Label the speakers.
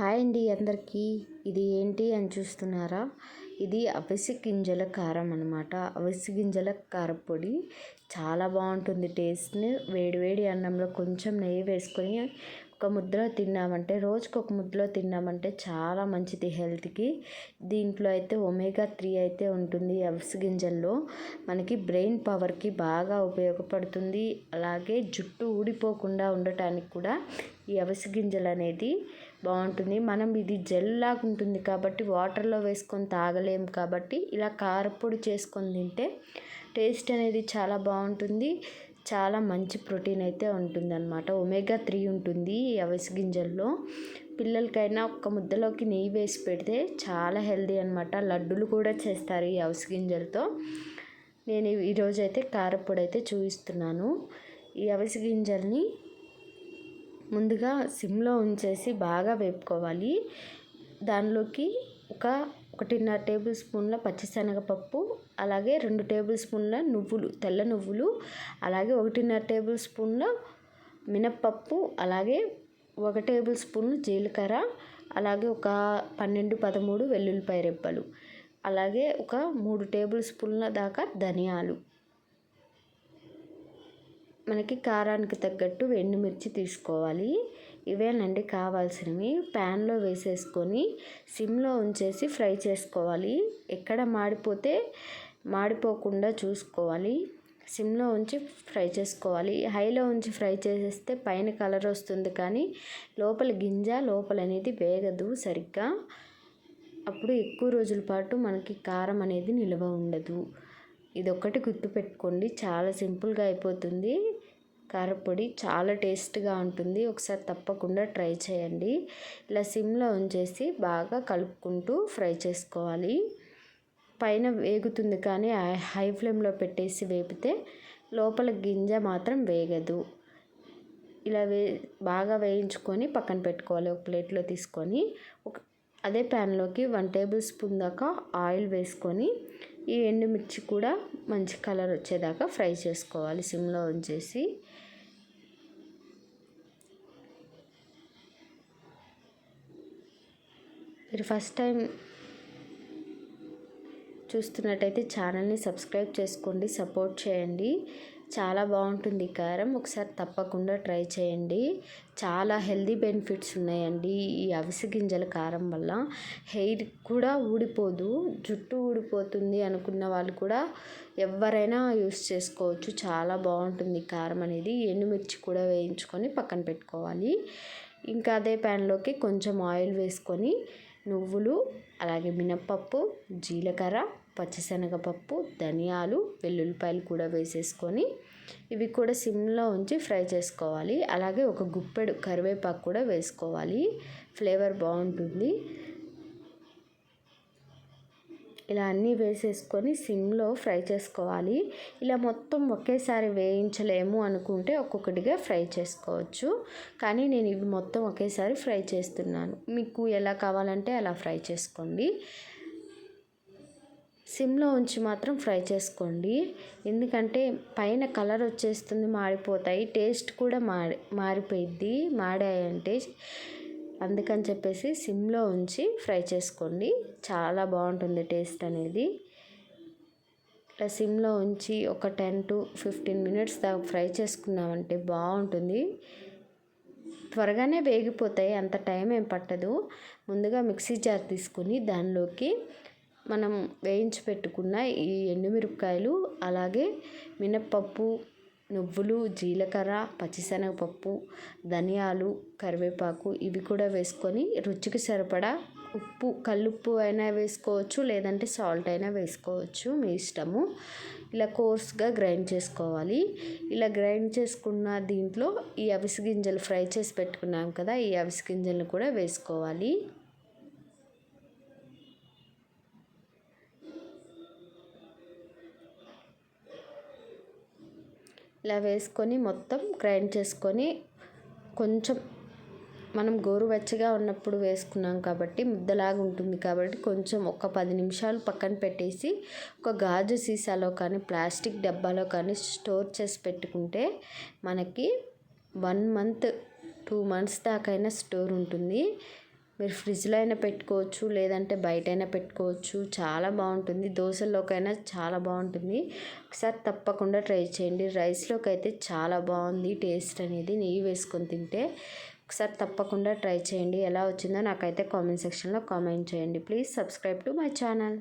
Speaker 1: Hi అండి అందరికీ. ఇది ఏంటి అని చూస్తున్నారా? ఇది అవిసె గింజల కారం అనమాట అవిసె గింజల కారపొడి చాలా బాగుంటుంది టేస్ట్ని. వేడివేడి అన్నంలో కొంచెం నెయ్యి వేసుకొని ఒక ముద్దలో తిన్నామంటే రోజుకు ఒక ముద్దలో తిన్నామంటే చాలా మంచిది హెల్త్కి. దీంట్లో అయితే ఒమేగా త్రీ అయితే ఉంటుంది అవిసి గింజల్లో. మనకి బ్రెయిన్ పవర్కి బాగా ఉపయోగపడుతుంది. అలాగే జుట్టు ఊడిపోకుండా ఉండటానికి కూడా ఈ అవిసె గింజలు అనేది బాగుంటుంది. మనం ఇది జెల్ లాగా ఉంటుంది కాబట్టి వాటర్లో వేసుకొని తాగలేము కాబట్టి ఇలా కారపొడి చేసుకొని తింటే టేస్ట్ అనేది చాలా బాగుంటుంది. చాలా మంచి ప్రోటీన్ అయితే ఉంటుందన్నమాట. ఒమేగా త్రీ ఉంటుంది ఈ అవిసె గింజల్లో. పిల్లలకైనా ఒక్క ముద్దలోకి నెయ్యి వేసి పెడితే చాలా హెల్దీ అనమాట లడ్డులు కూడా చేస్తారు ఈ అవిసె గింజలతో. నేను ఈరోజు అయితే కారపొడి అయితే చూపిస్తున్నాను. ఈ అవిసె గింజల్ని ముందుగా సిమ్లో ఉంచేసి బాగా వేపుకోవాలి. దానిలోకి ఒక ఒకటిన్నర టేబుల్ స్పూన్ల పచ్చిశనగపప్పు అలాగే రెండు టేబుల్ స్పూన్ల నువ్వులు తెల్ల నువ్వులు అలాగే ఒకటిన్నర టేబుల్ స్పూన్ల మినప్పప్పు అలాగే ఒక టేబుల్ స్పూన్ జీలకర్ర అలాగే ఒక పన్నెండు పదమూడు వెల్లుల్లిపాయ రెబ్బలు అలాగే ఒక మూడు టేబుల్ స్పూన్ల దాకా ధనియాలు. మనకి కారానికి తగ్గట్టు ఎండుమిర్చి తీసుకోవాలి. ఇవేనండి కావాల్సినవి. ప్యాన్లో వేసేసుకొని సిమ్లో ఉంచేసి ఫ్రై చేసుకోవాలి. ఎక్కడ మాడిపోతే మాడిపోకుండా చూసుకోవాలి. సిమ్లో ఉంచి ఫ్రై చేసుకోవాలి. హైలో ఉంచి ఫ్రై చేసేస్తే పైన కలర్ వస్తుంది కానీ లోపల గింజ లోపల అనేది వేగదు సరిగ్గా. అప్పుడు ఎక్కువ రోజుల పాటు మనకి కారం అనేది నిల్వ ఉండదు. ఇది ఒక్కటి గుర్తుపెట్టుకోండి. చాలా సింపుల్గా అయిపోతుంది. కారపొడి చాలా టేస్ట్గా ఉంటుంది. ఒకసారి తప్పకుండా ట్రై చేయండి. ఇలా సిమ్లో ఉంచేసి బాగా కలుపుకుంటూ ఫ్రై చేసుకోవాలి. పైన వేగుతుంది కానీ హై ఫ్లేమ్లో పెట్టేసి వేపితే లోపల గింజ మాత్రం వేగదు. ఇలా వే బాగా వేయించుకొని పక్కన పెట్టుకోవాలి. ఒక ప్లేట్లో తీసుకొని ఒక అదే ప్యాన్లోకి వన్ టేబుల్ స్పూన్ దాకా ఆయిల్ వేసుకొని ఈ ఎండుమిర్చి కూడా మంచి కలర్ వచ్చేదాకా ఫ్రై చేసుకోవాలి సిమ్లో ఉంచేసి. మీరు ఫస్ట్ టైం చూస్తున్నట్టయితే ఛానల్ని సబ్స్క్రైబ్ చేసుకోండి సపోర్ట్ చేయండి. చాలా బాగుంటుంది కారం. ఒకసారి తప్పకుండా ట్రై చేయండి. చాలా హెల్దీ బెనిఫిట్స్ ఉన్నాయండి ఈ అవిసె గింజల కారం వల్ల. హెయిర్ కూడా ఊడిపోదు జుట్టు ఊడిపోతుంది అనుకున్న వాళ్ళు కూడా ఎవరైనా యూస్ చేసుకోవచ్చు. చాలా బాగుంటుంది కారం అనేది. ఎండుమిర్చి కూడా వేయించుకొని పక్కన పెట్టుకోవాలి. ఇంకా అదే ప్యాన్లోకి కొంచెం ఆయిల్ వేసుకొని నువ్వులు అలాగే మినప్పప్పు జీలకర్ర పచ్చిశనగపప్పు ధనియాలు వెల్లుల్లిపాయలు కూడా వేసేసుకొని ఇవి కూడా సిమ్లో ఉంచి ఫ్రై చేసుకోవాలి. అలాగే ఒక గుప్పెడు కరివేపాకు కూడా వేసుకోవాలి. ఫ్లేవర్ బాగుంటుంది. ఇలా అన్నీ వేసేసుకొని సిమ్లో ఫ్రై చేసుకోవాలి. ఇలా మొత్తం ఒకేసారి వేయించలేము అనుకుంటే ఒక్కొక్కటిగా ఫ్రై చేసుకోవచ్చు. కానీ నేను ఇవి మొత్తం ఒకేసారి ఫ్రై చేస్తున్నాను. మీకు ఎలా కావాలంటే అలా ఫ్రై చేసుకోండి. సిమ్లో ఉంచి మాత్రం ఫ్రై చేసుకోండి. ఎందుకంటే పైన కలర్ వచ్చేస్తుంది మాడిపోతాయి. టేస్ట్ కూడా మారి మారిపోయిద్ది. మాడాయంటే అందుకని చెప్పేసి సిమ్లో ఉంచి ఫ్రై చేసుకోండి. చాలా బాగుంటుంది టేస్ట్ అనేది. ఇట్లా సిమ్లో ఉంచి ఒక టెన్ టు ఫిఫ్టీన్ మినిట్స్ దాకా ఫ్రై చేసుకున్నామంటే బాగుంటుంది. త్వరగానే వేగిపోతాయి అంత టైం ఏం పట్టదు. ముందుగా మిక్సీ జార్ తీసుకుని దానిలోకి మనం వేయించి పెట్టుకున్న ఈ ఎండుమిరపకాయలు అలాగే మినప్పప్పు నువ్వులు జీలకర్ర పచ్చిశనగపప్పు ధనియాలు కరివేపాకు ఇవి కూడా వేసుకొని రుచికి సరిపడా ఉప్పు కల్లుప్పు అయినా వేసుకోవచ్చు లేదంటే సాల్ట్ అయినా వేసుకోవచ్చు మీ ఇష్టము. ఇలా కోర్స్గా గ్రైండ్ చేసుకోవాలి. ఇలా గ్రైండ్ చేసుకున్న దీంట్లో ఈ అవిసి గింజలు ఫ్రై చేసి పెట్టుకున్నాం కదా ఈ అవిసి గింజలను కూడా వేసుకోవాలి. ఇలా వేసుకొని మొత్తం గ్రైండ్ చేసుకొని కొంచెం మనం గోరువెచ్చగా ఉన్నప్పుడు వేసుకున్నాం కాబట్టి ముద్దలాగా ఉంటుంది కాబట్టి కొంచెం ఒక పది నిమిషాలు పక్కన పెట్టేసి ఒక గాజు సీసాలో కానీ ప్లాస్టిక్ డబ్బాలో కానీ స్టోర్ చేసి పెట్టుకుంటే మనకి వన్ మంత్ టూ మంత్స్ దాకైనా స్టోర్ ఉంటుంది. మీరు ఫ్రిడ్జ్లో అయినా పెట్టుకోవచ్చు లేదంటే బయట అయినా పెట్టుకోవచ్చు. చాలా బాగుంటుంది. దోశల్లోకైనా చాలా బాగుంటుంది. ఒకసారి తప్పకుండా ట్రై చేయండి. రైస్లోకి అయితే చాలా బాగుంది టేస్ట్ అనేది. నెయ్యి వేసుకొని తింటే ఒకసారి తప్పకుండా ట్రై చేయండి. ఎలా వచ్చిందో నాకైతే కామెంట్ సెక్షన్లో కామెంట్ చేయండి. Please subscribe to my channel.